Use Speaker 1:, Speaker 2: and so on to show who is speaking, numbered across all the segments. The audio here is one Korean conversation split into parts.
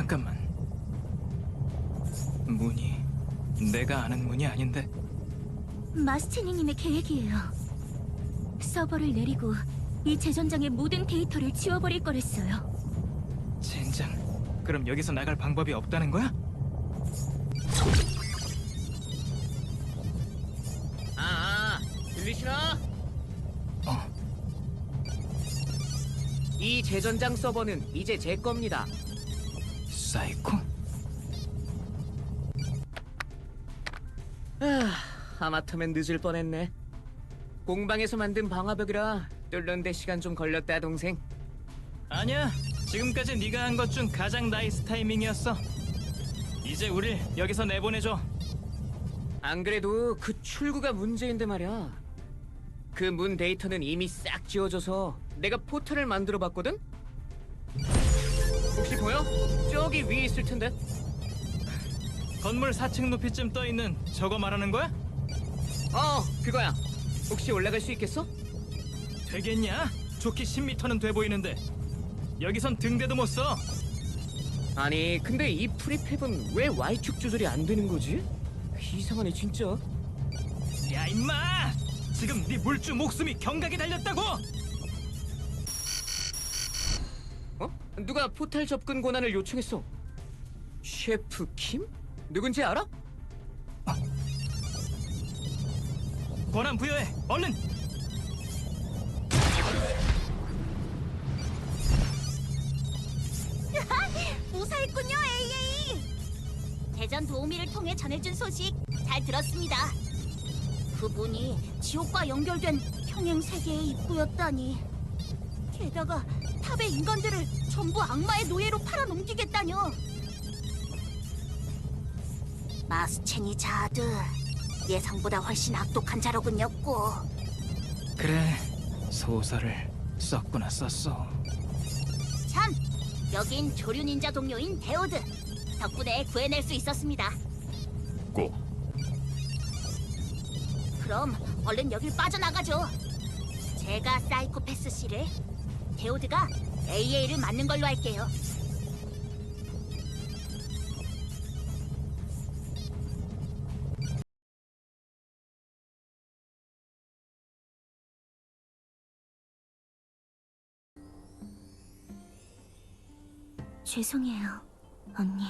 Speaker 1: 잠깐만. 문이 내가 아는 문이 아닌데.
Speaker 2: 마스체니님의 계획이에요. 서버를 내리고 이 재전장의 모든 데이터를 지워버릴 거랬어요.
Speaker 1: 젠장. 그럼 여기서 나갈 방법이 없다는 거야?
Speaker 3: 아, 아 들리시나?
Speaker 1: 어.
Speaker 3: 이 재전장 서버는 이제 제 겁니다.
Speaker 1: 사이코?
Speaker 3: 아, 하마터면 늦을 뻔했네. 공방에서 만든 방화벽이라 뚫는데 시간 좀 걸렸다, 동생.
Speaker 1: 아니야. 지금까지 네가 한 것 중 가장 나이스 타이밍이었어. 이제 우릴 여기서 내보내줘.
Speaker 3: 안 그래도 그 출구가 문제인데 말이야. 그 문 데이터는 이미 싹 지워져서 내가 포털을 만들어 봤거든? 보여? 저기 위에 있을 텐데.
Speaker 1: 건물 4층 높이쯤 떠 있는 저거 말하는 거야?
Speaker 3: 어, 그거야. 혹시 올라갈 수 있겠어?
Speaker 1: 되겠냐? 좋기 10m는 돼 보이는데. 여기선 등대도 못 써.
Speaker 3: 아니, 근데 이 프리팹은 왜 Y축 조절이 안 되는 거지? 이상하네, 진짜.
Speaker 1: 야 임마! 지금 네 물주 목숨이 경각에 달렸다고!
Speaker 3: 누가 포탈 접근 권한을 요청했어? 셰프 킴? 누군지 알아?
Speaker 1: 권한 부여해! 얼른!
Speaker 2: 무사했군요, AA! 대전 도우미를 통해 전해준 소식 잘 들었습니다. 그 문이 지옥과 연결된 평행 세계의 입구였다니. 게다가 탑의 인간들을 전부 악마의 노예로 팔아넘기겠다뇨. 마스체니 자드 예상보다 훨씬 악독한 자로군요, 고.
Speaker 1: 그래 소설을 썼구나 썼어
Speaker 2: 참, 여긴 조류 닌자 동료인 데오드. 덕분에 구해낼 수 있었습니다.
Speaker 4: 고
Speaker 2: 그럼 얼른 여길 빠져나가죠. 제가 사이코패스 씨를, 데오드가 AA를 맞는 걸로 할게요. 죄송해요, 언니.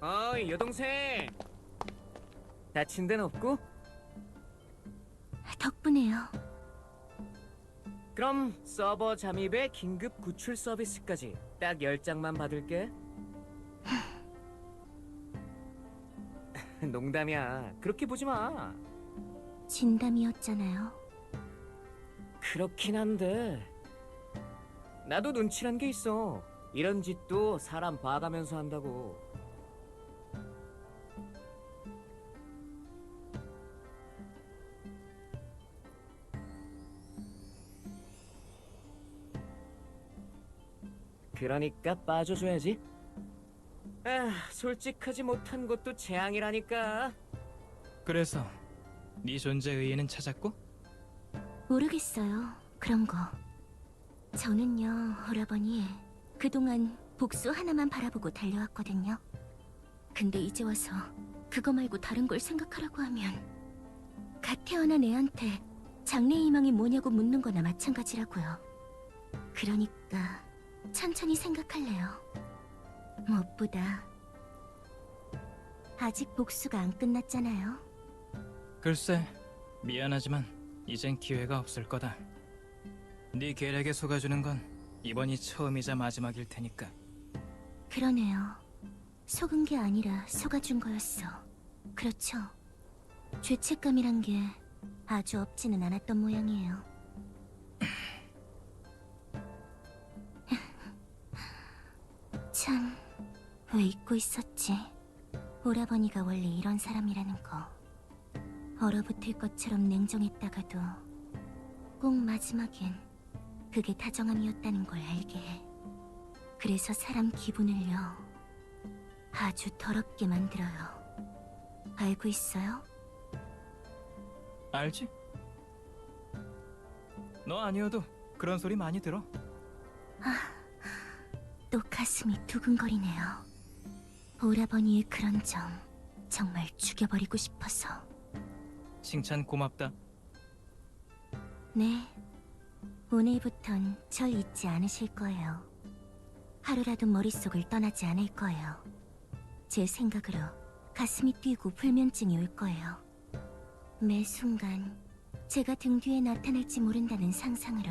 Speaker 3: 어이, 여동생. 다친 데는 없고?
Speaker 2: 덕분에요.
Speaker 3: 그럼 서버 잠입에 긴급 구출 서비스까지 딱 10장만 받을게. 농담이야. 그렇게 보지 마.
Speaker 2: 진담이었잖아요.
Speaker 3: 그렇긴 한데. 나도 눈치란 게 있어. 이런 짓도 사람 봐가면서 한다고. 그러니까 빠져줘야지. 아, 솔직하지 못한 것도 재앙이라니까.
Speaker 1: 그래서 네 존재 의 의는 찾았고?
Speaker 2: 모르겠어요. 그런 거. 저는요, 오라버니. 그동안 복수 하나만 바라보고 달려왔거든요. 근데 이제 와서 그거 말고 다른 걸 생각하라고 하면 갓 태어난 애한테 장래 희망이 뭐냐고 묻는 거나 마찬가지라고요. 그러니까 천천히 생각할래요. 무엇보다 아직 복수가 안 끝났잖아요.
Speaker 1: 글쎄 미안하지만 이젠 기회가 없을 거다 네 계략에 속아주는 건 이번이 처음이자 마지막일 테니까
Speaker 2: 그러네요. 속은 게 아니라 속아준 거였어. 그렇죠. 죄책감이란 게 아주 없지는 않았던 모양이에요. 참, 왜 잊고 있었지? 오라버니가 원래 이런 사람이라는 거. 얼어붙을 것처럼 냉정했다가도 꼭 마지막엔 그게 다정함이었다는 걸 알게 해. 그래서 사람 기분을요 아주 더럽게 만들어요. 알고 있어요?
Speaker 1: 알지? 너 아니어도 그런 소리 많이 들어.
Speaker 2: 또 가슴이 두근거리네요. 오라버니의 그런 점 정말 죽여버리고 싶어서.
Speaker 1: 칭찬 고맙다.
Speaker 2: 네. 오늘부턴 절 잊지 않으실 거예요. 하루라도 머릿속을 떠나지 않을 거예요. 제 생각으로 가슴이 뛰고 불면증이 올 거예요. 매 순간 제가 등 뒤에 나타날지 모른다는 상상으로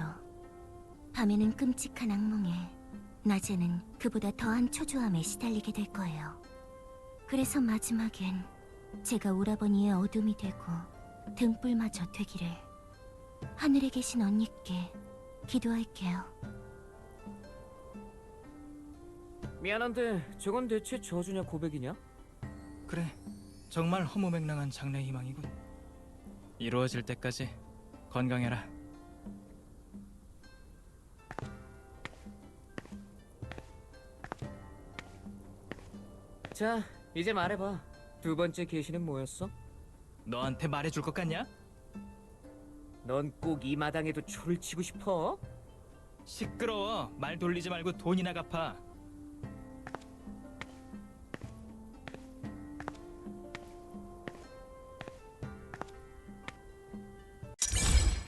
Speaker 2: 밤에는 끔찍한 악몽에 낮에는 그보다 더한 초조함에 시달리게 될 거예요. 그래서 마지막엔 제가 오라버니의 어둠이 되고 등불마저 되기를 하늘에 계신 언니께 기도할게요.
Speaker 3: 미안한데 저건 대체 저주냐 고백이냐?
Speaker 1: 그래, 정말 허무맹랑한 장래 희망이군. 이루어질 때까지 건강해라.
Speaker 3: 자 이제 말해봐 두 번째 계시는 뭐였어?
Speaker 1: 너한테 말해줄 것 같냐?
Speaker 3: 넌 꼭 이 마당에도 초를 치고 싶어?
Speaker 1: 시끄러워. 말 돌리지 말고 돈이나 갚아.